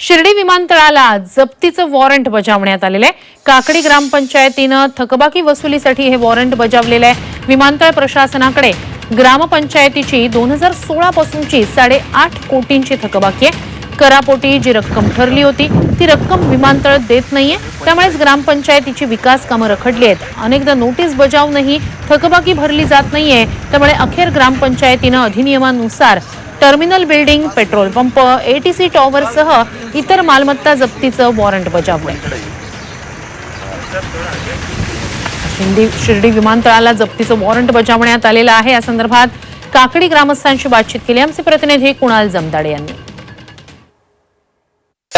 शिर्डी विमानतळाला जप्तीचं वॉरंट बजावण्यात आलेलं आहे काकडी ग्रामपंचायतीनं थकबाकी वसुलीसाठी हे वॉरंट बजावलेलं आहे विमानतळ प्रशासनाकडे ग्रामपंचायतीची दोन हजार सोळा पासूनची साडेआठ कोटींची थकबाकी आहे. करापोटी जी रक्कम ठरली होती ती रक्कम विमानतळ देत नाहीये. त्यामुळेच ग्रामपंचायतीची विकास कामं रखडली आहेत. अनेकदा नोटीस बजावूनही थकबाकी भरली जात नाहीये. त्यामुळे अखेर ग्रामपंचायतीनं अधिनियमानुसार terminal building petrol pump ATC टॉवरसह इतर मालमत्ता जप्तीचं वॉरंट बजावलं. शिंदी शिर्डी विमानतळाला जप्तीचं वॉरंट बजावण्यात आलेलं आहे. या संदर्भात काकडी ग्रामस्थांशी बातचीत केली. आमचे प्रतिनिधी कुणाल जमदाडे यांनी.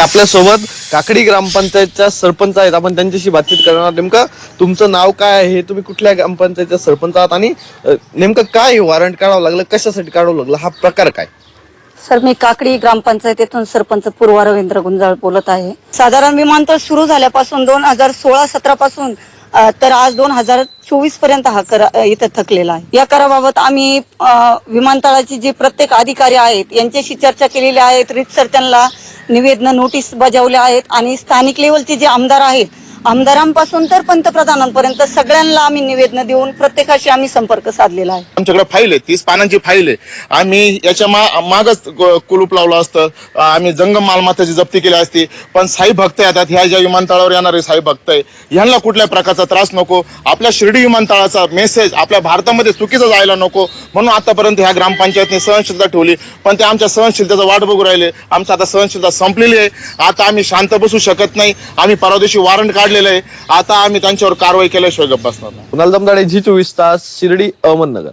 आपल्यासोबत काकडी ग्रामपंचायतच्या सरपंच आहेत. आपण त्यांच्याशी बातचीत करणार नेमकं तुमचं नाव काय आहे? तुम्ही कुठल्या ग्रामपंचायतच्या सरपंच आहात? आणि अ, नेमकं काय वॉरंट काढावं लागलं? कशासाठी काढावं लागलं? हा प्रकार काय? सर मी काकडी ग्रामपंचायतीतून सरपंच पूर्व रवींद्र गुंजाळ बोलत आहे. साधारण विमानतळ सुरू झाल्यापासून दोन हजार सोळा सतरा पासून अ, तर आज दोन हजार चोवीसपर्यंत हा कर इथं थकलेला आहे. या कराबाबत आम्ही अ, विमानतळाचे जे प्रत्येक अधिकारी आहेत यांच्याशी चर्चा केलेली आहेत. रितसर त्यांना निवेदन नोटीस बजावल्या आहेत आणि स्थानिक लेवलचे जे आमदार आहेत आमदारांपासून तर पंतप्रधानांपर्यंत सगळ्यांना आम्ही निवेदन देऊन प्रत्येकाशी आम्ही संपर्क साधलेला आहे. आमच्याकडे फाईल आहे तीस पानांची फाईल आहे. आम्ही याच्या मागच कुलूप लावलं असतं. आम्ही जंगम मालमत्ताची जप्ती केली असती. पण साई भक्त येतात ह्या ज्या विमानतळावर येणारे साई भक्त आहे ह्यांना कुठल्या प्रकारचा त्रास नको. आपल्या शिर्डी विमानतळाचा मेसेज आपल्या भारतामध्ये चुकीचा जायला नको. म्हणून आतापर्यंत ह्या ग्रामपंचायतने सहनशीलता ठेवली. पण ते आमच्या सहनशीलतेचा वाट बघू राहिले. आमचं आता सहनशीलता संपलेली आहे. आता आम्ही शांत बसू शकत नाही. आम्ही परवा दिवशी वॉरंट काढलेलं आहे. आता आम्ही त्यांच्यावर कारवाई केल्याशिवाय गप्प बसणार नाही. कुणाल दमदाडे झी चोवीस तास शिर्डी अहमदनगर.